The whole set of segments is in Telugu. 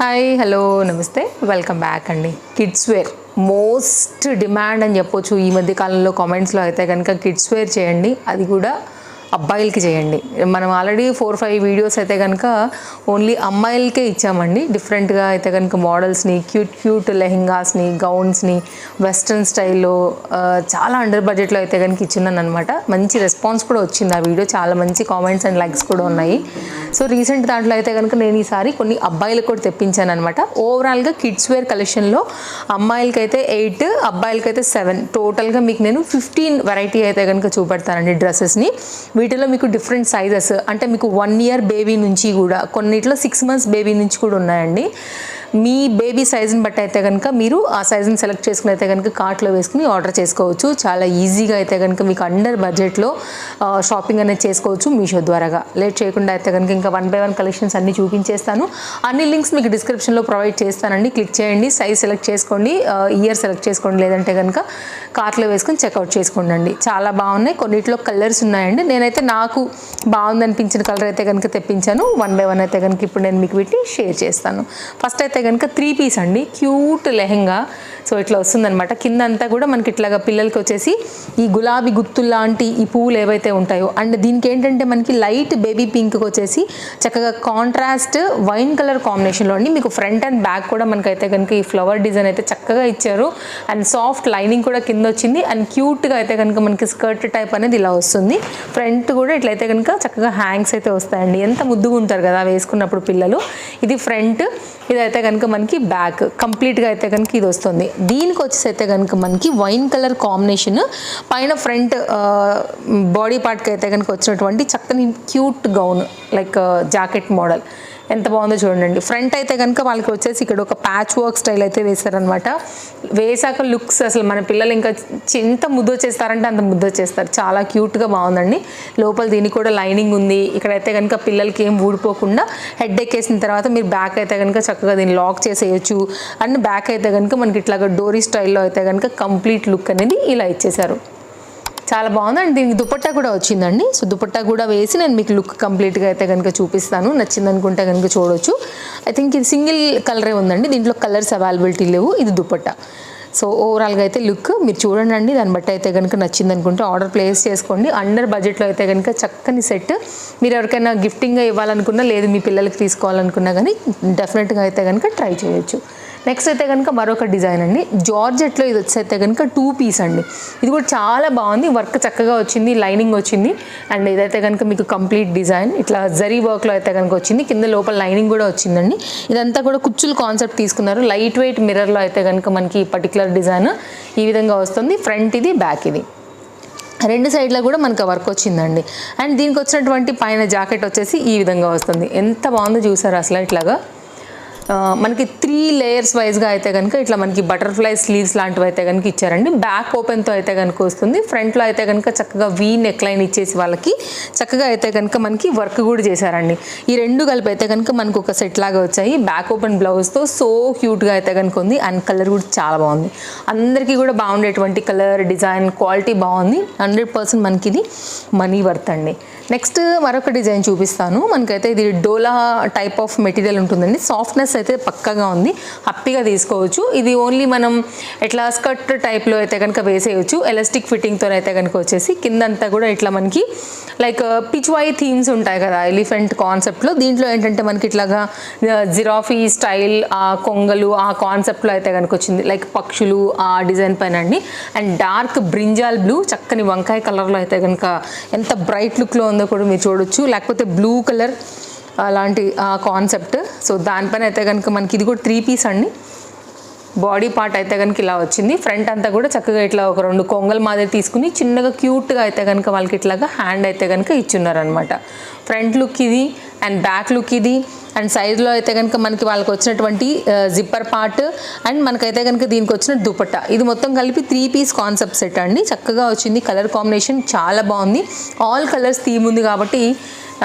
Hi hello namaste. Welcome back అండి. కిడ్స్ వేర్ మోస్ట్ డిమాండ్ అని చెప్పొచ్చు. ఈ మధ్య కాలంలో కామెంట్స్లో అయితే కనుక కిడ్స్ వేర్ చేయండి. అది కూడా అబ్బాయిలకి చేయండి. మనం ఆల్రెడీ ఫోర్ ఫైవ్ వీడియోస్ అయితే కనుక ఓన్లీ అమ్మాయిలకే ఇచ్చామండి. డిఫరెంట్గా అయితే కనుక మోడల్స్ని క్యూట్ క్యూట్ లెహెంగాస్ని గౌన్స్ని వెస్ట్రన్ స్టైల్లో చాలా అండర్ బడ్జెట్లో అయితే కనుక ఇచ్చిన్నాను అనమాట మంచి రెస్పాన్స్ కూడా వచ్చింది ఆ వీడియో చాలా మంచి కామెంట్స్ అండ్ లైక్స్ కూడా ఉన్నాయి. సో రీసెంట్ దాంట్లో అయితే కనుక నేను ఈసారి కొన్ని అబ్బాయిలకు కూడా తెప్పించాను అనమాట ఓవరాల్గా కిడ్స్ వేర్ కలెక్షన్లో అమ్మాయిలకైతే ఎయిట్ అబ్బాయిలకైతే సెవెన్ టోటల్గా మీకు నేను ఫిఫ్టీన్ వెరైటీ అయితే కనుక చూపెడతానండి డ్రెస్సెస్ని. వీటిలో మీకు డిఫరెంట్ సైజెస్ అంటే మీకు వన్ ఇయర్ బేబీ నుంచి కూడా కొన్నిట్లో సిక్స్ మంత్స్ బేబీ నుంచి కూడా ఉన్నాయండి. మీ బేబీ సైజుని బట్టి అయితే కనుక మీరు ఆ సైజుని సెలెక్ట్ చేసుకుని అయితే కనుక కార్ట్లో వేసుకుని ఆర్డర్ చేసుకోవచ్చు. చాలా ఈజీగా అయితే కనుక మీకు అండర్ బడ్జెట్లో షాపింగ్ అనేది చేసుకోవచ్చు మీషో ద్వారాగా. లేట్ చేయకుండా అయితే కనుక ఇంకా వన్ బై వన్ కలెక్షన్స్ అన్ని చూపించేస్తాను. అన్ని లింక్స్ మీకు డిస్క్రిప్షన్లో ప్రొవైడ్ చేస్తానండి. క్లిక్ చేయండి. సైజ్ సెలెక్ట్ చేసుకోండి. ఇయర్ సెలెక్ట్ చేసుకోండి. లేదంటే కనుక కార్ట్లో వేసుకొని చెక్అవుట్ చేసుకోండి చాలా బాగున్నాయి. కొన్నిట్లో కలర్స్ ఉన్నాయండి. నేనైతే నాకు బాగుంది అనిపించిన కలర్ అయితే కనుక తెప్పించాను. వన్ బై వన్ అయితే కనుక ఇప్పుడు నేను మీకు పెట్టి షేర్ చేస్తాను. ఫస్ట్ అయితే కనుక త్రీ పీస్ అండి. క్యూట్ లెహెంగా సో ఇట్లా వస్తుందన్నమాట. కింద అంతా కూడా మనకి ఇట్లాగా పిల్లలకి వచ్చేసి ఈ గులాబీ గుత్తుల్లాంటి ఈ పువ్వులు ఏవైతే ఉంటాయో అండ్ దీనికి ఏంటంటే మనకి లైట్ బేబీ పింక్కి వచ్చేసి చక్కగా కాంట్రాస్ట్ వైన్ కలర్ కాంబినేషన్లో అండి. మీకు ఫ్రంట్ అండ్ బ్యాక్ కూడా మనకైతే కనుక ఈ ఫ్లవర్ డిజైన్ అయితే చక్కగా ఇచ్చారు. అండ్ సాఫ్ట్ లైనింగ్ కూడా కింద వచ్చింది. అండ్ క్యూట్గా అయితే కనుక మనకి స్కర్ట్ టైప్ అనేది ఇలా వస్తుంది. ఫ్రంట్ కూడా ఇట్లయితే కనుక చక్కగా హ్యాంగ్స్ అయితే వస్తాయండి. ఎంత ముద్దుగా ఉంటారు కదా వేసుకున్నప్పుడు పిల్లలు. ఇది ఫ్రంట్ ఇదైతే కనుక మనకి బ్యాక్. కంప్లీట్గా అయితే కనుక ఇది వస్తుంది. దీనికి వచ్చేసి అయితే కనుక మనకి వైన్ కలర్ కాంబినేషన్ పైన ఫ్రంట్ బాడీ పార్ట్కి అయితే కనుక వచ్చినటువంటి చక్కని cute gown like jacket model. ఎంత బాగుందో చూడండి. ఫ్రంట్ అయితే కనుక వాళ్ళకి వచ్చేసి ఇక్కడ ఒక ప్యాచ్ వర్క్ స్టైల్ అయితే వేశారనమాట వేసాక లుక్స్ అసలు మన పిల్లలు ఇంకా ఎంత ముద్దు వచ్చేస్తారంటే అంత ముద్దు వచ్చేస్తారు చాలా క్యూట్గా బాగుందండి. లోపల దీనికి కూడా లైనింగ్ ఉంది. ఇక్కడైతే కనుక పిల్లలకి ఏం ఊడిపోకుండా హెడ్ ఎక్కేసిన తర్వాత మీరు బ్యాక్ అయితే కనుక చక్కగా దీన్ని లాక్ చేసేయచ్చు. అండ్ బ్యాక్ అయితే కనుక మనకి ఇట్లాగా డోరీ స్టైల్లో అయితే కనుక కంప్లీట్ లుక్ అనేది ఇలా ఇచ్చేసారు చాలా బాగుంది. అండ్ దీనికి దుపట్టా కూడా వచ్చిందండి. సో దుపట్టా కూడా వేసి నేను మీకు లుక్ కంప్లీట్గా అయితే కనుక చూపిస్తాను. నచ్చింది అనుకుంటే కనుక చూడవచ్చు ఐ థింక్ ఇది సింగిల్ కలరే ఉందండి. దీంట్లో కలర్స్ అవైలబిలిటీ లేవు. ఇది దుపట్టా. సో ఓవరాల్గా అయితే లుక్ మీరు చూడండి దాన్ని బట్టి అయితే కనుక నచ్చింది అనుకుంటే ఆర్డర్ ప్లేస్ చేసుకోండి. అండర్ బడ్జెట్లో అయితే కనుక చక్కని సెట్. మీరు ఎవరికైనా గిఫ్టింగ్గా ఇవ్వాలనుకున్నా లేదు మీ పిల్లలకి తీసుకోవాలనుకున్నా కానీ డెఫినెట్గా అయితే కనుక ట్రై చేయొచ్చు. నెక్స్ట్ అయితే కనుక మరొక డిజైన్ అండి. జార్జెట్లో ఇది వచ్చి అయితే కనుక టూ పీస్ అండి. ఇది కూడా చాలా బాగుంది. వర్క్ చక్కగా వచ్చింది లైనింగ్ వచ్చింది. అండ్ ఇదైతే కనుక మీకు కంప్లీట్ డిజైన్. ఇట్లా జరీ వర్క్లో అయితే కనుక వచ్చింది. కింద లోపల లైనింగ్ కూడా వచ్చిందండి. ఇదంతా కూడా కుచ్చులు కాన్సెప్ట్ తీసుకున్నారు. లైట్ వెయిట్ మిర్రర్లో అయితే కనుక మనకి పర్టికులర్ డిజైన్ ఈ విధంగా వస్తుంది. ఫ్రంట్ ఇది బ్యాక్ ఇది. రెండు సైడ్లో కూడా మనకు వర్క్ వచ్చిందండి. అండ్ దీనికి వచ్చినటువంటి పైన జాకెట్ వచ్చేసి ఈ విధంగా వస్తుంది. ఎంత బాగుందో చూసారు అసలు ఇట్లాగా? మనకి త్రీ లేయర్స్ వైజ్గా అయితే కనుక ఇట్లా మనకి బటర్ఫ్లై స్లీవ్స్ లాంటివి అయితే కనుక ఇచ్చారండి. బ్యాక్ ఓపెన్తో అయితే కనుక వస్తుంది. ఫ్రంట్లో అయితే కనుక చక్కగా వీ నెక్ లైన్ ఇచ్చేసి వాళ్ళకి చక్కగా అయితే కనుక మనకి వర్క్ కూడా చేశారండి. ఈ రెండు కలిపి అయితే కనుక మనకు ఒక సెట్ లాగా వచ్చాయి. బ్యాక్ ఓపెన్ బ్లౌజ్తో సో క్యూట్గా అయితే కనుక ఉంది. అండ్ కలర్ కూడా చాలా బాగుంది. అందరికీ కూడా బాగుండేటువంటి కలర్ డిజైన్ క్వాలిటీ బాగుంది. హండ్రెడ్ పర్సెంట్ మనకి ఇది మనీ వర్త్ అండి. నెక్స్ట్ మరొక డిజైన్ చూపిస్తాను. మనకైతే ఇది డోలా టైప్ ఆఫ్ మెటీరియల్ ఉంటుందండి. సాఫ్ట్నెస్ అయితే పక్కగా ఉంది. హ్యాపీగా తీసుకోవచ్చు. ఇది ఓన్లీ మనం ఇట్లా స్కర్ట్ టైప్లో అయితే కనుక వేసేయచ్చు. ఎలాస్టిక్ ఫిట్టింగ్తో అయితే కనుక వచ్చేసి కిందంతా కూడా ఇట్లా మనకి లైక్ పిచ్వాయి థీమ్స్ ఉంటాయి కదా ఎలిఫెంట్ కాన్సెప్ట్లో. దీంట్లో ఏంటంటే మనకి ఇట్లాగా జిరాఫీ స్టైల్ ఆ కొంగలు ఆ కాన్సెప్ట్లో అయితే కనుక వచ్చింది. లైక్ పక్షులు ఆ డిజైన్ పైన అండి. అండ్ డార్క్ బ్రింజాల్ బ్లూ చక్కని వంకాయ కలర్లో అయితే కనుక ఎంత బ్రైట్ లుక్లో ఉందో కూడా మీరు చూడొచ్చు. లేకపోతే బ్లూ కలర్ అలాంటి కాన్సెప్ట్ సో దానిపైన అయితే కనుక మనకి ఇది కూడా త్రీ పీస్ అండి. బాడీ పార్ట్ అయితే కనుక ఇలా వచ్చింది. ఫ్రంట్ అంతా కూడా చక్కగా ఇట్లా ఒక రెండు కొంగల మాదిరి తీసుకుని చిన్నగా క్యూట్గా అయితే కనుక వాళ్ళకి ఇట్లాగా హ్యాండ్ అయితే కనుక ఇచ్చున్నారనమాట ఫ్రంట్ లుక్ ఇది అండ్ బ్యాక్ లుక్ ఇది అండ్ సైడ్లో అయితే కనుక మనకి వాళ్ళకి వచ్చినటువంటి జిప్పర్ పార్ట్ అండ్ మనకైతే కనుక దీనికి వచ్చిన దుపట్టా. ఇది మొత్తం కలిపి త్రీ పీస్ కాన్సెప్ట్ సెట్ అండి. చక్కగా వచ్చింది. కలర్ కాంబినేషన్ చాలా బాగుంది. ఆల్ కలర్స్ థీమ్ ఉంది కాబట్టి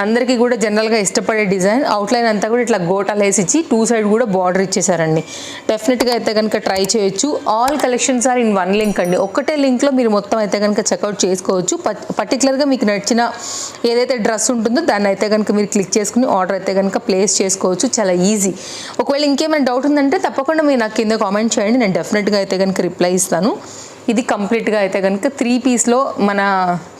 అందరికీ కూడా జనరల్గా ఇష్టపడే డిజైన్ అవుట్లైన్ అంతా కూడా ఇట్లా గోటాలు వేసి ఇచ్చి టూ సైడ్ కూడా బార్డర్ ఇచ్చేసారండి డెఫినెట్గా అయితే కనుక ట్రై చేయొచ్చు. All collections are in one link అండి. ఒక్కటే లింక్లో మీరు మొత్తం అయితే కనుక చెక్అవుట్ చేసుకోవచ్చు. పర్టికులర్గా మీకు నచ్చిన ఏదైతే డ్రెస్ ఉంటుందో దాన్ని అయితే కనుక మీరు క్లిక్ చేసుకుని ఆర్డర్ అయితే కనుక ప్లేస్ చేసుకోవచ్చు. చాలా ఈజీ ఒకవేళ ఇంకేమైనా డౌట్ ఉందంటే తప్పకుండా మీరు నాకు కింద కామెంట్ చేయండి. నేను డెఫినెట్గా అయితే కనుక రిప్లై ఇస్తాను. ఇది కంప్లీట్గా అయితే కనుక త్రీ పీస్లో మన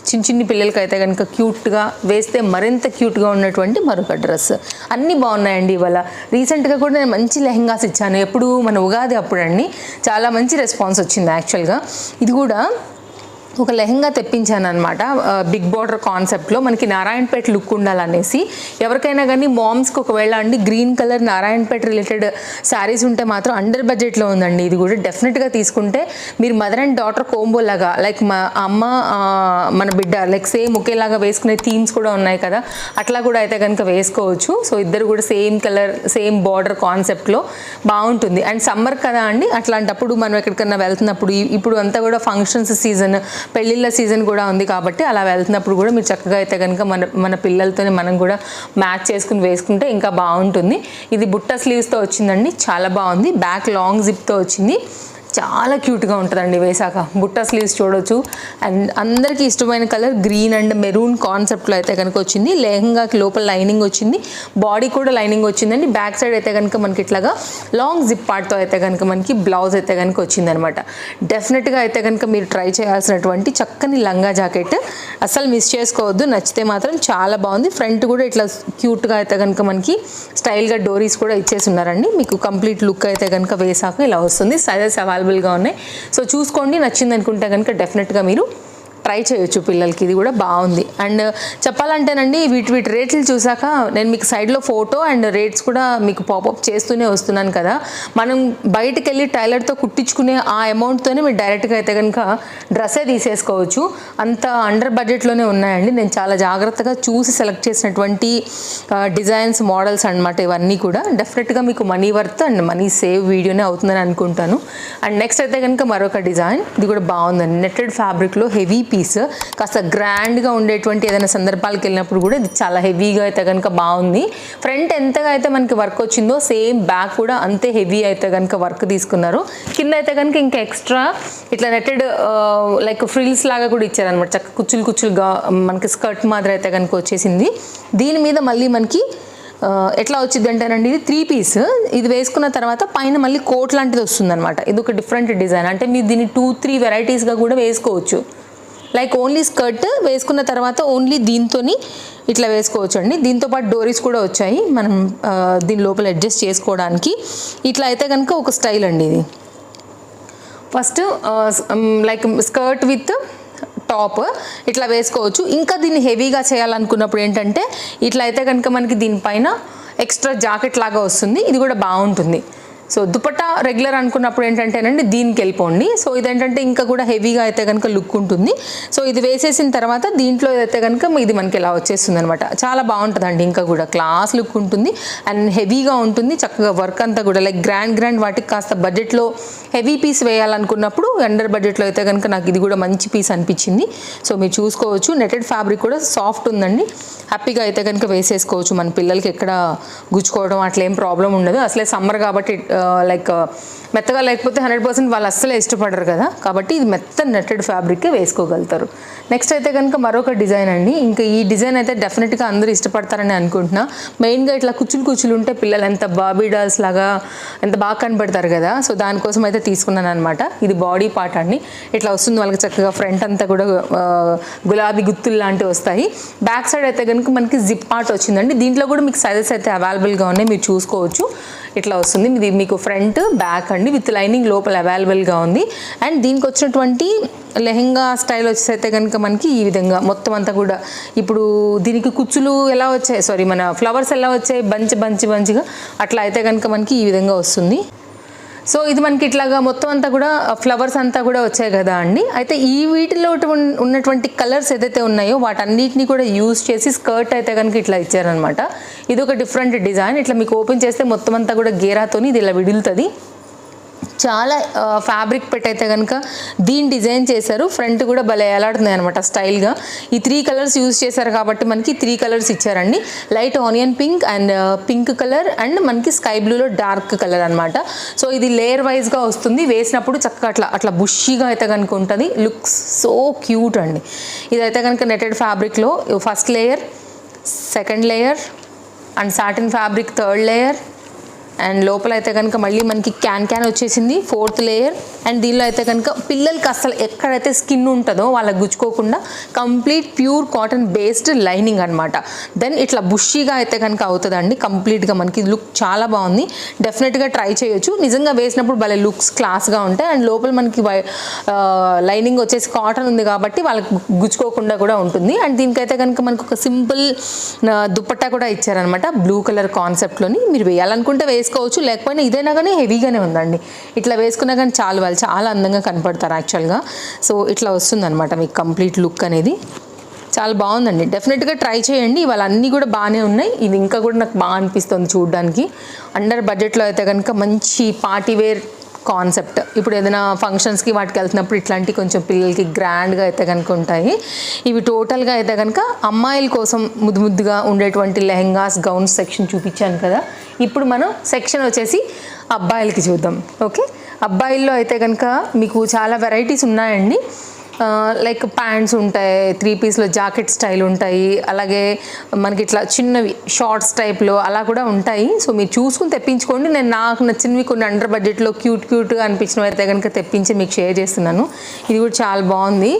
చిన్న చిన్ని పిల్లలకి అయితే కనుక క్యూట్గా వేస్తే మరింత క్యూట్గా ఉన్నటువంటి మరొక డ్రెస్. అన్నీ బాగున్నాయండి ఇవాళ. రీసెంట్గా కూడా నేను మంచి లెహంగాస్ ఇచ్చాను. ఎప్పుడు మన ఉగాది అప్పుడండి చాలా మంచి రెస్పాన్స్ వచ్చింది యాక్చువల్గా. ఇది కూడా ఒక లెహంగా తెప్పించాను అనమాట బిగ్ బార్డర్ కాన్సెప్ట్లో మనకి నారాయణపేట లుక్ ఉండాలనేసి. ఎవరికైనా కానీ మామ్స్కి ఒకవేళ అండి green colour Narayanpet related saris ఉంటే మాత్రం అండర్ బడ్జెట్లో ఉందండి. ఇది కూడా డెఫినెట్గా తీసుకుంటే మీరు మదర్ అండ్ డాటర్ కోంబో లాగా లైక్ మా అమ్మ మన బిడ్డ లైక్ సేమ్ ఒకేలాగా వేసుకునే థీమ్స్ కూడా ఉన్నాయి కదా. అట్లా కూడా అయితే కనుక వేసుకోవచ్చు. సో ఇద్దరు కూడా సేమ్ కలర్ సేమ్ బార్డర్ కాన్సెప్ట్లో బాగుంటుంది. అండ్ సమ్మర్ కదా అండి అట్లాంటప్పుడు మనం ఎక్కడికన్నా వెళ్తున్నప్పుడు ఇప్పుడు అంతా కూడా ఫంక్షన్స్ సీజన్ పెళ్ళిళ్ళ సీజన్ కూడా ఉంది కాబట్టి అలా వెళ్తున్నప్పుడు కూడా మీరు చక్కగా అయితే కనుక మన మన పిల్లలతోనే మనం కూడా మ్యాచ్ చేసుకుని వేసుకుంటే ఇంకా బాగుంటుంది. ఇది బుట్ట స్లీవ్స్తో వచ్చిందండి. చాలా బాగుంది. బ్యాక్ లాంగ్ జిప్తో వచ్చింది. చాలా క్యూట్గా ఉంటుందండి వేసాక. బుట్ట స్లీవ్స్ చూడొచ్చు. అండ్ అందరికీ ఇష్టమైన కలర్ గ్రీన్ అండ్ మెరూన్ కాన్సెప్ట్లో అయితే కనుక వచ్చింది. లెహంగాకి లోపల లైనింగ్ వచ్చింది. బాడీ కూడా లైనింగ్ వచ్చిందండి. బ్యాక్ సైడ్ అయితే కనుక మనకి ఇట్లాగా లాంగ్ జిప్ పార్ట్తో అయితే కనుక మనకి బ్లౌజ్ అయితే కనుక వచ్చిందనమాట. డెఫినెట్గా అయితే కనుక మీరు ట్రై చేయాల్సినటువంటి చక్కని లంగా జాకెట్ అసలు మిస్ చేసుకోవద్దు. నచ్చితే మాత్రం చాలా బాగుంది. ఫ్రంట్ కూడా ఇట్లా క్యూట్గా అయితే కనుక మనకి స్టైల్గా డోరీస్ కూడా ఇచ్చేసి ఉన్నారండి. మీకు కంప్లీట్ లుక్ అయితే కనుక వేసాక ఇలా వస్తుంది. సైజెస్ అవైలబుల్గా ఉన్నాయి. సో చూసుకోండి. నచ్చింది అనుకుంటే కనుక డెఫినెట్గా మీరు ట్రై చేయొచ్చు పిల్లలకి ఇది కూడా బాగుంది. అండ్ చెప్పాలంటేనండి వీటి వీటి రేట్లు చూసాక నేను మీకు సైడ్లో ఫోటో అండ్ రేట్స్ కూడా మీకు పాపప్ చేస్తూనే వస్తున్నాను కదా. మనం బయటకు వెళ్ళి టైలర్తో కుట్టించుకునే ఆ అమౌంట్తోనే మీరు డైరెక్ట్గా అయితే కనుక డ్రెస్సే తీసేసుకోవచ్చు. అంత అండర్ బడ్జెట్లోనే ఉన్నాయండి. నేను చాలా జాగ్రత్తగా చూసి సెలెక్ట్ చేసినటువంటి డిజైన్స్ మోడల్స్ అన్నమాట ఇవన్నీ కూడా. డెఫినెట్గా మీకు money worth and money save వీడియోనే అవుతుందని అనుకుంటాను. అండ్ నెక్స్ట్ అయితే కనుక మరొక డిజైన్. ఇది కూడా బాగుందండి. నెట్టెడ్ ఫ్యాబ్రిక్లో హెవీ పీస్. కాస్త గ్రాండ్గా ఉండేటువంటి ఏదైనా సందర్భాలకు వెళ్ళినప్పుడు కూడా ఇది చాలా హెవీగా అయితే కనుక బాగుంది. ఫ్రంట్ ఎంతగా అయితే మనకి వర్క్ వచ్చిందో సేమ్ బ్యాక్ కూడా అంతే హెవీ అయితే కనుక వర్క్ తీసుకున్నారు. కింద అయితే కనుక ఇంకా ఎక్స్ట్రా ఇట్లా నెట్టెడ్ లైక్ ఫ్రిల్స్ లాగా కూడా ఇచ్చారనమాట చక్క కుచ్చులు కుచ్చులుగా మనకి స్కర్ట్ మాదిరి అయితే కనుక వచ్చేసింది. దీని మీద మళ్ళీ మనకి ఎట్లా వచ్చింది అంటేనండి ఇది త్రీ పీస్. ఇది వేసుకున్న తర్వాత పైన మళ్ళీ కోట్ లాంటిది వస్తుంది అనమాట ఇది ఒక డిఫరెంట్ డిజైన్. అంటే మీరు దీన్ని టూ త్రీ వెరైటీస్గా కూడా వేసుకోవచ్చు. లైక్ ఓన్లీ స్కర్ట్ వేసుకున్న తర్వాత ఓన్లీ దీంతోని ఇట్లా వేసుకోవచ్చు అండి దీంతో పాటు డోరీస్ కూడా వచ్చాయి. మనం దీని లోపల అడ్జస్ట్ చేసుకోవడానికి. ఇట్లా అయితే కనుక ఒక స్టైల్ అండి ఇది. First like skirt with top ఇట్లా వేసుకోవచ్చు. ఇంకా దీన్ని హెవీగా చేయాలనుకున్నప్పుడు ఏంటంటే ఇట్లా అయితే కనుక మనకి దీనిపైన ఎక్స్ట్రా జాకెట్ లాగా వస్తుంది. ఇది కూడా బాగుంటుంది. సో దుపట్టా రెగ్యులర్ అనుకున్నప్పుడు ఏంటంటేనండి దీనికి వెళ్ళిపోండి. సో ఇదేంటంటే ఇంకా కూడా హెవీగా అయితే కనుక లుక్ ఉంటుంది. సో ఇది వేసేసిన తర్వాత దీంట్లో అయితే కనుక ఇది మనకి ఇలా వచ్చేస్తుంది అనమాట చాలా బాగుంటుందండి ఇంకా కూడా. క్లాస్ లుక్ ఉంటుంది. అండ్ హెవీగా ఉంటుంది. చక్కగా వర్క్ అంతా కూడా లైక్ గ్రాండ్ గ్రాండ్ వాటికి కాస్త బడ్జెట్లో హెవీ పీస్ వేయాలనుకున్నప్పుడు అండర్ బడ్జెట్లో అయితే కనుక నాకు ఇది కూడా మంచి పీస్ అనిపించింది. సో మీరు చూసుకోవచ్చు. నెటెడ్ ఫ్యాబ్రిక్ కూడా సాఫ్ట్ ఉందండి. హ్యాపీగా అయితే కనుక వేసేసుకోవచ్చు. మన పిల్లలకి ఎక్కడ గుచ్చుకోవడం అట్లా ఏం ప్రాబ్లం ఉండదు. అసలే సమ్మర్ కాబట్టి లైక్ మెత్తగా లేకపోతే హండ్రెడ్ పర్సెంట్ వాళ్ళు అస్సలే ఇష్టపడరు కదా. కాబట్టి ఇది మెత్త నెట్టెడ్ ఫ్యాబ్రికే వేసుకోగలుగుతారు. నెక్స్ట్ అయితే కనుక మరొక డిజైన్ అండి. ఇంకా ఈ డిజైన్ అయితే డెఫినెట్గా అందరూ ఇష్టపడతారని అనుకుంటున్నా. మెయిన్గా ఇట్లా కుచ్చులు కుచ్చులు ఉంటే పిల్లలు ఎంత బాబీ డాల్స్ లాగా ఎంత బాగా కనబడతారు కదా. సో దానికోసం అయితే తీసుకున్నాను అనమాట ఇది బాడీ పార్ట్ అండి. ఇట్లా వస్తుంది వాళ్ళకి చక్కగా ఫ్రంట్ అంతా కూడా గులాబీ గుత్తులు లాంటివి వస్తాయి. బ్యాక్ సైడ్ అయితే కనుక మనకి జిప్ పార్ట్ వచ్చిందండి. దీంట్లో కూడా మీకు సైజెస్ అయితే అవైలబుల్గా ఉన్నాయి. మీరు చూసుకోవచ్చు. ఇట్లా వస్తుంది. ఇది మీకు ఫ్రంట్ బ్యాక్ అండి. విత్ లైనింగ్ లోపల అవైలబుల్గా ఉంది. అండ్ దీనికి వచ్చినటువంటి లెహెంగా స్టైల్ వచ్చేసి అయితే కనుక మనకి ఈ విధంగా మొత్తం అంతా కూడా ఇప్పుడు దీనికి కుచ్చులు ఎలా వచ్చాయి? సారీ మన ఫ్లవర్స్ ఎలా వచ్చాయి? బంచ్ బంచ్ బంచ్గా అట్లా అయితే కనుక మనకి ఈ విధంగా వస్తుంది. సో ఇది మనకి ఇట్లాగా మొత్తం అంతా కూడా ఫ్లవర్స్ అంతా కూడా వచ్చాయి కదా అండి. అయితే ఈ వీటిలో ఉన్నటువంటి కలర్స్ ఏదైతే ఉన్నాయో వాటన్నిటిని కూడా యూజ్ చేసి స్కర్ట్ అయితే కనుక ఇట్లా ఇచ్చారనమాట ఇది ఒక డిఫరెంట్ డిజైన్ ఇట్లా మీకు ఓపెన్ చేస్తే మొత్తం అంతా కూడా గేరాతోని ఇది ఇలా విడులుతుంది. చాలా ఫ్యాబ్రిక్ పెట్టయితే కనుక దీని డిజైన్ చేశారు. ఫ్రంట్ కూడా భలే ఎలాడుతుంది అనమాట స్టైల్గా ఈ త్రీ కలర్స్ యూజ్ చేశారు కాబట్టి మనకి త్రీ కలర్స్ ఇచ్చారండి. Light onion pink and pink colour and మనకి స్కై బ్లూలో డార్క్ కలర్ అనమాట సో ఇది లేయర్ వైజ్గా వస్తుంది. వేసినప్పుడు చక్కగా అట్లా అట్లా బుషీగా అయితే కనుక ఉంటుంది. లుక్స్ సో క్యూట్ అండి. ఇదైతే కనుక నెటెడ్ ఫ్యాబ్రిక్లో first layer second layer and satin fabric third layer and లోపల అయితే కనుక మళ్ళీ మనకి క్యాన్ క్యాన్ వచ్చేసింది ఫోర్త్ లేయర్ అండ్ దీనిలో అయితే కనుక పిల్లలకి అసలు ఎక్కడైతే స్కిన్ ఉంటుందో వాళ్ళకి గుచ్చుకోకుండా complete pure cotton based lining అనమాట దెన్ ఇట్లా బుషీగా అయితే కనుక అవుతుందండి. కంప్లీట్గా మనకి లుక్ చాలా బాగుంది. డెఫినెట్గా ట్రై చేయొచ్చు. నిజంగా వేసినప్పుడు భలే లుక్స్ క్లాస్గా ఉంటాయి. అండ్ లోపల మనకి లైనింగ్ వచ్చేసి కాటన్ ఉంది కాబట్టి వాళ్ళకి గుచ్చుకోకుండా కూడా ఉంటుంది. అండ్ దీనికైతే కనుక మనకు ఒక సింపుల్ దుప్పట్టా కూడా ఇచ్చారనమాట బ్లూ కలర్ కాన్సెప్ట్లోని మీరు వేయాలనుకుంటే వేసుకోవచ్చు. లేకపోయినా ఇదైనా కానీ హెవీగానే ఉందండి. ఇట్లా వేసుకున్నా కానీ చాలా వాళ్ళు చాలా అందంగా కనపడతారు యాక్చువల్గా. సో ఇట్లా వస్తుందన్నమాట మీకు కంప్లీట్ లుక్ అనేది. చాలా బాగుందండి. డెఫినెట్గా ట్రై చేయండి. ఇవాళ అన్నీ కూడా బాగానే ఉన్నాయి. ఇది ఇంకా కూడా నాకు బాగా అనిపిస్తుంది చూడడానికి. అండర్ బడ్జెట్లో అయితే కనుక మంచి పార్టీ వేర్ కాన్సెప్ట్ ఇప్పుడు ఏదైనా ఫంక్షన్స్కి వాటికి వెళ్తున్నప్పుడు ఇట్లాంటి కొంచెం పిల్లలకి గ్రాండ్గా అయితే కనుక ఉంటాయి. ఇవి టోటల్గా అయితే కనుక అమ్మాయిల కోసం ముద్దు ముద్దుగా ఉండేటువంటి లెహెంగాస్ గౌన్స్ సెక్షన్ చూపించాను కదా. ఇప్పుడు మనం సెక్షన్ వచ్చేసి అబ్బాయిలకి చూద్దాం. ఓకే అబ్బాయిల్లో అయితే కనుక మీకు చాలా వెరైటీస్ ఉన్నాయండి. లైక్ ప్యాంట్స్ ఉంటాయి త్రీ పీస్లో జాకెట్ స్టైల్ ఉంటాయి అలాగే మనకి ఇట్లా చిన్నవి షార్ట్స్ టైప్లో అలా కూడా ఉంటాయి. సో మీరు చూసుకుని తెప్పించుకోండి. నేను నాకు నచ్చినవి కొన్ని అండర్ బడ్జెట్లో క్యూట్ క్యూట్గా అనిపించినవి అయితే కనుక తెప్పించి మీకు షేర్ చేస్తున్నాను. ఇది కూడా చాలా బాగుంది.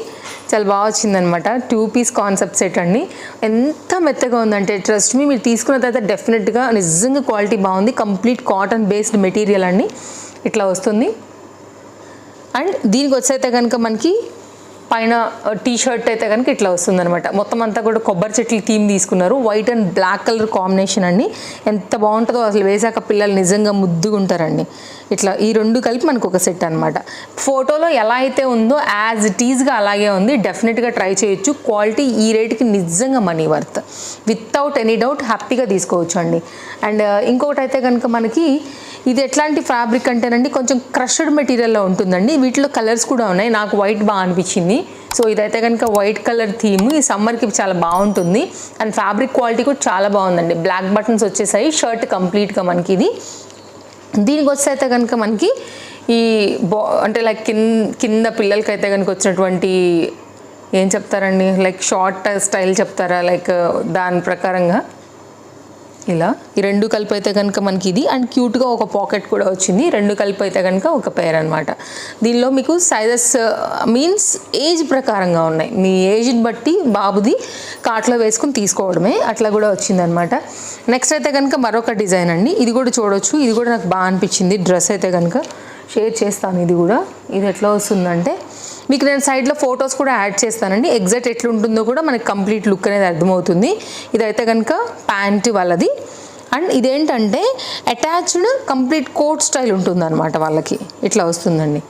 చాలా బాగా వచ్చిందనమాట టూ పీస్ కాన్సెప్ట్ సెట్ అండి. ఎంత మెత్తగా ఉందంటే ట్రస్ట్ మీ మీరు తీసుకున్న తర్వాత డెఫినెట్గా నిజంగా క్వాలిటీ బాగుంది. కంప్లీట్ కాటన్ బేస్డ్ మెటీరియల్ అండి. ఇట్లా వస్తుంది. అండ్ దీనికి వచ్చైతే కనుక మనకి పైన టీ షర్ట్ అయితే కనుక ఇట్లా వస్తుందన్నమాట. మొత్తం అంతా కూడా కొబ్బరి చెట్ల థీమ్ తీసుకున్నారు. White and black colour combination అండి. ఎంత బాగుంటుందో అసలు వేసాక పిల్లలు నిజంగా ముద్దుగా ఉంటారండి ఇట్లా ఈ రెండు కలిపి మనకు ఒక సెట్ అనమాట ఫోటోలో ఎలా అయితే ఉందో యాజ్ ఇట్ ఈజ్గా అలాగే ఉంది. డెఫినెట్గా ట్రై చేయొచ్చు. క్వాలిటీ ఈ రేట్కి నిజంగా money worth without any doubt హ్యాపీగా తీసుకోవచ్చు అండి. అండ్ ఇంకొకటి అయితే కనుక మనకి ఇది ఎట్లాంటి ఫ్యాబ్రిక్ అంటేనండి కొంచెం క్రష్డ్ మెటీరియల్లో ఉంటుందండి. వీటిలో కలర్స్ కూడా ఉన్నాయి. నాకు వైట్ బాగా అనిపించింది. సో ఇదైతే కనుక వైట్ కలర్ థీమ్. ఈ సమ్మర్కి చాలా బాగుంటుంది. అండ్ ఫ్యాబ్రిక్ క్వాలిటీ కూడా చాలా బాగుందండి. బ్లాక్ బటన్స్ వచ్చేసాయి. షర్ట్ కంప్లీట్గా మనకి ఇది దీనికి వస్తే అయితే కనుక మనకి ఈ బా అంటే లైక్ కింద కింద పిల్లలకి అయితే కనుక వచ్చినటువంటి ఏం చెప్తారండి? లైక్ షార్ట్ స్టైల్ చెప్తారా? లైక్ దాని ప్రకారంగా? ఇలా. ఈ రెండు కలిపి అయితే కనుక మనకి ఇది. అండ్ క్యూట్గా ఒక పాకెట్ కూడా వచ్చింది. రెండు కలిపి అయితే కనుక ఒక పేర్ అనమాట దీనిలో మీకు సైజెస్ మీన్స్ ఏజ్ ప్రకారంగా ఉన్నాయి. మీ ఏజ్ని బట్టి బాబుది కాట్లో వేసుకుని తీసుకోవడమే అట్లా కూడా వచ్చిందనమాట నెక్స్ట్ అయితే కనుక మరొక డిజైన్ అండి. ఇది కూడా చూడొచ్చు. ఇది కూడా నాకు బాగా అనిపించింది. డ్రెస్ అయితే కనుక షేర్ చేస్తాను. ఇది కూడా. ఇది ఎట్లా వస్తుందంటే మీకు నేను సైడ్లో ఫొటోస్ కూడా యాడ్ చేస్తానండి. ఎగ్జాక్ట్ ఎట్లుంటుందో కూడా మనకి కంప్లీట్ లుక్ అనేది అర్థమవుతుంది. ఇదైతే కనుక ప్యాంట్ వాళ్ళది. అండ్ ఇదేంటంటే అటాచ్డ్ కంప్లీట్ కోట్ స్టైల్ ఉంటుంది అనమాట వాళ్ళకి. ఇట్లా వస్తుందండి.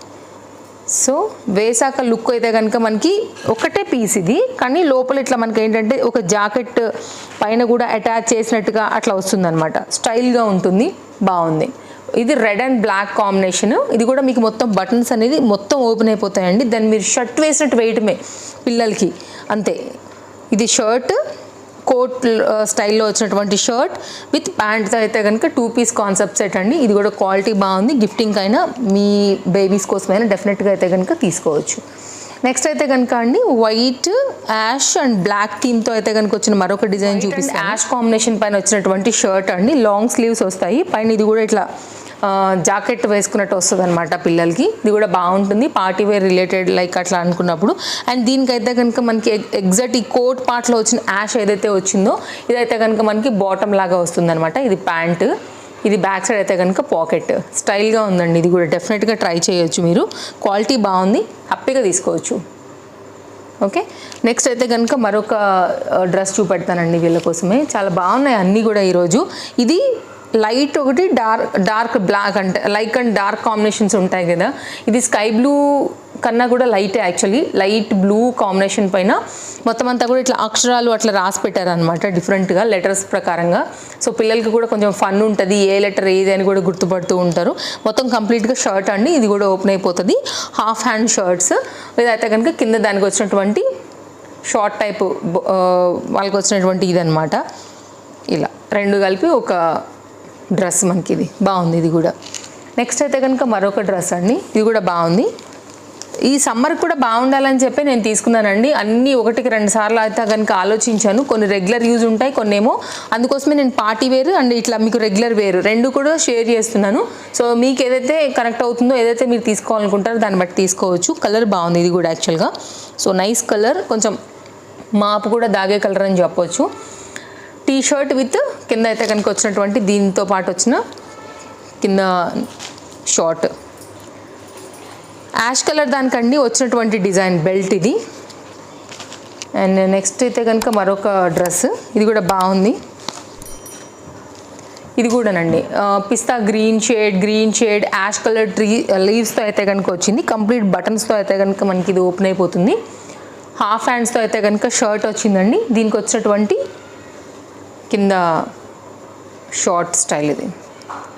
సో వేసాక లుక్ అయితే కనుక మనకి ఒకటే పీస్ ఇది. కానీ లోపల ఇట్లా మనకి ఏంటంటే ఒక జాకెట్ పైన కూడా అటాచ్ చేసినట్టుగా అట్లా వస్తుందన్నమాట. స్టైల్గా ఉంటుంది. బాగుంది. ఇది రెడ్ అండ్ బ్లాక్ కాంబినేషన్. ఇది కూడా మీకు మొత్తం బటన్స్ అనేది మొత్తం ఓపెన్ అయిపోతాయండి. దాన్ని మీరు షర్ట్ వేసినట్టు వేయటమే పిల్లలకి. అంతే. ఇది షర్ట్. కోట్ స్టైల్లో వచ్చినటువంటి షర్ట్. విత్ ప్యాంట్తో అయితే కనుక టూ పీస్ కాన్సెప్ట్ సెట్ అండి. ఇది కూడా క్వాలిటీ బాగుంది. గిఫ్టింగ్ అయినా మీ బేబీస్ కోసమైనా డెఫినెట్గా అయితే కనుక తీసుకోవచ్చు. నెక్స్ట్ అయితే కనుక అండి వైట్ యాష్ అండ్ బ్లాక్ థీమ్తో అయితే కనుక వచ్చిన మరొక డిజైన్ చూపిస్తాను. యాష్ కాంబినేషన్ పైన వచ్చినటువంటి షర్ట్ అండి. లాంగ్ స్లీవ్స్ వస్తాయి. పైన ఇది కూడా ఇట్లా జాకెట్ వేసుకున్నట్టు వస్తుంది అనమాట పిల్లలకి. ఇది కూడా బాగుంటుంది. పార్టీ వేర్ రిలేటెడ్ లైక్ అట్లా అనుకున్నప్పుడు. అండ్ దీనికైతే కనుక మనకి ఎగ్జాక్ట్ ఈ కోట్ పార్ట్లో వచ్చిన యాష్ ఏదైతే వచ్చిందో ఇదైతే కనుక మనకి బాటమ్ లాగా వస్తుంది ఇది ప్యాంట్. ఇది బ్యాక్ సైడ్ అయితే కనుక పాకెట్ స్టైల్గా ఉందండి. ఇది కూడా డెఫినెట్గా ట్రై చేయొచ్చు మీరు. క్వాలిటీ బాగుంది. హ్యాపీగా తీసుకోవచ్చు. ఓకే నెక్స్ట్ అయితే కనుక మరొక డ్రెస్ చూపెడతానండి వీళ్ళ కోసమే. చాలా బాగున్నాయి అన్నీ కూడా ఈరోజు. ఇది లైట్ ఒకటి డార్క్ డార్క్ బ్లాక్ అంటే లైక్ అండ్ డార్క్ కాంబినేషన్స్ ఉంటాయి కదా. ఇది స్కై బ్లూ కన్నా కూడా light actually. Light blue combination పైన మొత్తం అంతా కూడా ఇట్లా అక్షరాలు అట్లా రాసి పెట్టారనమాట డిఫరెంట్గా లెటర్స్ ప్రకారంగా. సో పిల్లలకి కూడా కొంచెం ఫన్ ఉంటుంది ఏ లెటర్ ఏది అని కూడా గుర్తుపడుతూ ఉంటారు. మొత్తం కంప్లీట్గా షర్ట్ అండి ఇది కూడా ఓపెన్ అయిపోతుంది. Half hand shirts. ఇదైతే కనుక కింద దానికి వచ్చినటువంటి షార్ట్ టైప్ వాళ్ళకి వచ్చినటువంటి ఇదనమాట ఇలా రెండు కలిపి ఒక డ్రెస్ మనకి ఇది బాగుంది ఇది కూడా. నెక్స్ట్ అయితే కనుక మరొక డ్రెస్ అండి. ఇది కూడా బాగుంది. ఈ సమ్మర్ కూడా బాగుండాలని చెప్పి నేను తీసుకున్నానండి. అన్నీ ఒకటికి రెండు సార్లు అయితే కనుక ఆలోచించాను. కొన్ని రెగ్యులర్ యూజ్ ఉంటాయి కొన్ని ఏమో అందుకోసమే నేను పార్టీ వేర్ అండ్ ఇట్లా మీకు రెగ్యులర్ వేరు. రెండు కూడా షేర్ చేస్తున్నాను. సో మీకు ఏదైతే కనెక్ట్ అవుతుందో ఏదైతే మీరు తీసుకోవాలనుకుంటారో దాన్ని బట్టి తీసుకోవచ్చు. కలర్ బాగుంది ఇది కూడా యాక్చువల్గా. సో నైస్ కలర్ కొంచెం మాపు కూడా దాగే కలర్ అని చెప్పొచ్చు. టీ షర్ట్ విత్ కింద అయితే కనుక వచ్చినటువంటి దీంతో పాటు వచ్చిన కింద షార్ట్. యాష్ కలర్ దానికండి వచ్చినటువంటి డిజైన్ బెల్ట్ ఇది. అండ్ నెక్స్ట్ అయితే కనుక మరొక డ్రెస్. ఇది కూడా బాగుంది. ఇది కూడానండి. పిస్తా green shade green shade ash colour tree లీవ్స్తో అయితే కనుక వచ్చింది. కంప్లీట్ బటన్స్తో అయితే కనుక మనకి ఇది ఓపెన్ అయిపోతుంది. హాఫ్ హ్యాండ్స్తో అయితే కనుక షర్ట్ వచ్చిందండి. దీనికి వచ్చినటువంటి కింద షార్ట్ స్టైల్ ఇది.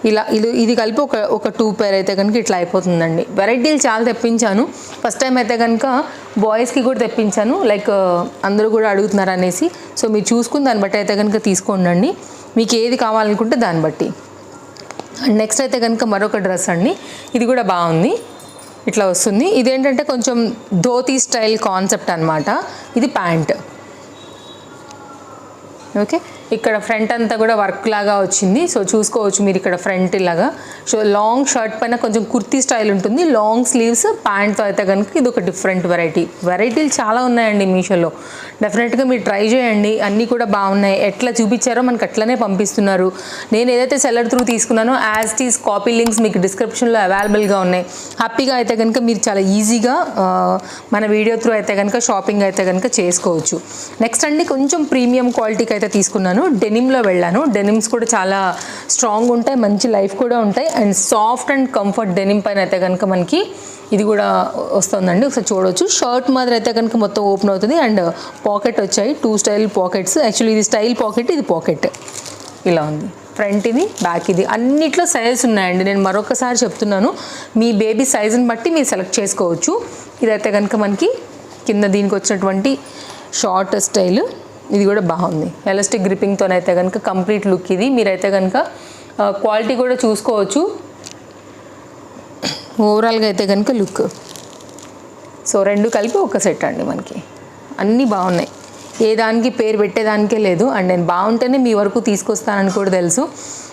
ఇలా ఇది ఇది కలిపి ఒక ఒక టూ పేర్ అయితే కనుక ఇట్లా అయిపోతుందండి. వెరైటీలు చాలా తెప్పించాను. ఫస్ట్ టైం అయితే కనుక బాయ్స్కి కూడా తెప్పించాను. లైక్ అందరూ కూడా అడుగుతున్నారు అనేసి. సో మీరు చూసుకుని దాన్ని బట్టి అయితే కనుక తీసుకోండి మీకు ఏది కావాలనుకుంటే దాన్ని బట్టి. అండ్ నెక్స్ట్ అయితే కనుక మరొక డ్రెస్ అండి. ఇది కూడా బాగుంది. ఇట్లా వస్తుంది. ఇదేంటంటే కొంచెం ధోతీ స్టైల్ కాన్సెప్ట్ అనమాట ఇది ప్యాంట్. ఓకే? ఇక్కడ ఫ్రంట్ అంతా కూడా వర్క్ లాగా వచ్చింది. సో చూసుకోవచ్చు మీరు ఇక్కడ ఫ్రంట్ ఇలాగా. సో లాంగ్ షర్ట్ పైన కొంచెం కుర్తీ స్టైల్ ఉంటుంది. లాంగ్ స్లీవ్స్ ప్యాంట్తో అయితే కనుక ఇది ఒక డిఫరెంట్ వెరైటీ వెరైటీలు చాలా ఉన్నాయండి మీషోలో. డెఫినెట్గా మీరు ట్రై చేయండి. అన్నీ కూడా బాగున్నాయి. ఎట్లా చూపించారో మనకు అట్లనే పంపిస్తున్నారు. నేను ఏదైతే సెల్లర్ త్రూ తీసుకున్నానో యాజ్ టీస్ కాపీ లింక్స్ మీకు డిస్క్రిప్షన్లో అవైలబుల్గా ఉన్నాయి. హ్యాపీగా అయితే కనుక మీరు చాలా ఈజీగా మన వీడియో త్రూ అయితే కనుక షాపింగ్ అయితే కనుక చేసుకోవచ్చు. నెక్స్ట్ అండి కొంచెం ప్రీమియం క్వాలిటీకి అయితే తీసుకున్నాను. డెనిమ్లో వెళ్ళాను. డెనిమ్స్ కూడా చాలా స్ట్రాంగ్ ఉంటాయి మంచి లైఫ్ కూడా ఉంటాయి. And soft and comfort denim పైన అయితే కనుక మనకి ఇది కూడా వస్తుందండి. ఒకసారి చూడవచ్చు షర్ట్ మాదిరి అయితే కనుక మొత్తం ఓపెన్ అవుతుంది. అండ్ పాకెట్ వచ్చాయి. Two style pockets. యాక్చువల్లీ ఇది స్టైల్ పాకెట్ ఇది పాకెట్. ఇలా ఉంది. ఫ్రంట్ ఇది బ్యాక్ ఇది. అన్నిట్లో సైజెస్ ఉన్నాయండి. నేను మరొకసారి చెప్తున్నాను. మీ బేబీ సైజుని బట్టి మీరు సెలెక్ట్ చేసుకోవచ్చు. ఇదైతే కనుక మనకి కింద దీనికి వచ్చినటువంటి షార్ట్ స్టైల్ ఇది కూడా బాగుంది. ఎలాస్టిక్ గ్రిప్పింగ్తోనైతే కనుక కంప్లీట్ లుక్ ఇది. మీరైతే కనుక క్వాలిటీ కూడా చూసుకోవచ్చు. ఓవరాల్గా అయితే కనుక లుక్ సో రెండు కలిపి ఒక సెట్ అండి మనకి. అన్నీ బాగున్నాయి. ఏ దానికి పేరు పెట్టేదానికే లేదు. అండ్ నేను బాగుంటేనే మీ వరకు తీసుకొస్తానని కూడా తెలుసు.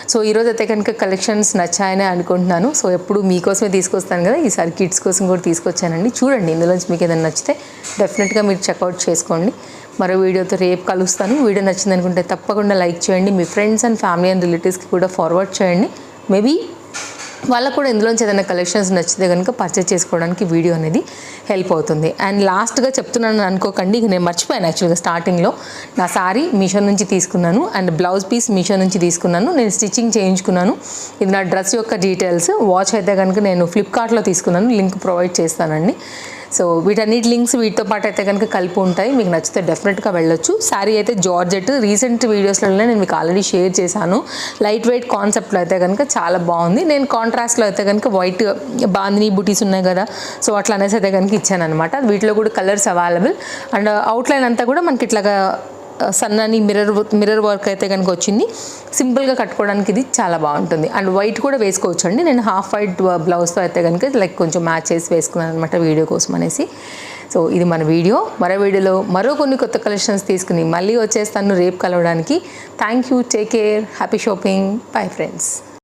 సో ఈరోజు అయితే కనుక కలెక్షన్స్ నచ్చాయని అనుకుంటున్నాను. సో ఎప్పుడు మీకోసమే తీసుకొస్తాను కదా. ఈసారి కిడ్స్ కోసం కూడా తీసుకొచ్చానండి. చూడండి ఇందులోంచి మీకు ఏదైనా నచ్చితే డెఫినెట్గా మీరు చెక్అవుట్ చేసుకోండి. మరో వీడియోతో రేపు కలుస్తాను. వీడియో నచ్చింది అనుకుంటే తప్పకుండా లైక్ చేయండి. మీ ఫ్రెండ్స్ అండ్ ఫ్యామిలీ అండ్ రిలేటివ్స్కి కూడా ఫార్వర్డ్ చేయండి. మేబీ వాళ్ళకు కూడా ఇందులోంచి ఏదైనా కలెక్షన్స్ నచ్చితే కనుక పర్చేస్ చేసుకోవడానికి వీడియో అనేది హెల్ప్ అవుతుంది. అండ్ లాస్ట్గా చెప్తున్నాను అనుకోకండి ఇక నేను మర్చిపోయాను యాక్చువల్గా స్టార్టింగ్లో నా శారీ మీషో నుంచి తీసుకున్నాను అండ్ బ్లౌజ్ పీస్ మీషో నుంచి తీసుకున్నాను. నేను స్టిచ్చింగ్ చేయించుకున్నాను. ఇది నా డ్రెస్ యొక్క డీటెయిల్స్ వాచ్ అయితే కనుక నేను ఫ్లిప్కార్ట్లో తీసుకున్నాను. లింక్ ప్రొవైడ్ చేస్తానండి. సో వీటన్నిటి లింక్స్ వీటితో పాటు అయితే కనుక కలిపి ఉంటాయి. మీకు నచ్చితే డెఫినెట్గా వెళ్ళొచ్చు. శారీ అయితే జార్జెట్ రీసెంట్ వీడియోస్లోనే నేను మీకు ఆల్రెడీ షేర్ చేశాను. లైట్ వెయిట్ కాన్సెప్ట్లో అయితే కనుక చాలా బాగుంది. నేను కాంట్రాస్ట్లో అయితే కనుక వైట్ బాందిని బుటీస్ ఉన్నాయి కదా. సో అట్లా అనేసి అయితే కనుక ఇచ్చాను అనమాట వీటిలో కూడా కలర్స్ అవైలబుల్ అండ్ అవుట్లైన్ అంతా కూడా మనకి ఇట్లాగా సన్నని మిర్రర్ మిర్రర్ వర్క్ అయితే కనుక వచ్చింది. సింపుల్గా కట్టుకోవడానికి ఇది చాలా బాగుంటుంది. అండ్ వైట్ కూడా వేసుకోవచ్చు అండి నేను హాఫ్ వైట్ బ్లౌజ్తో అయితే కనుక లైక్ కొంచెం మ్యాచ్ చేసి వేసుకున్నాను అనమాట వీడియో కోసం అనేసి. సో ఇది మన వీడియో. మరో వీడియోలో మరో కొన్ని కొత్త కలెక్షన్స్ తీసుకుని మళ్ళీ వచ్చేస్తాను రేపు కలవడానికి. Thank you. Take care. Happy shopping. Bye friends.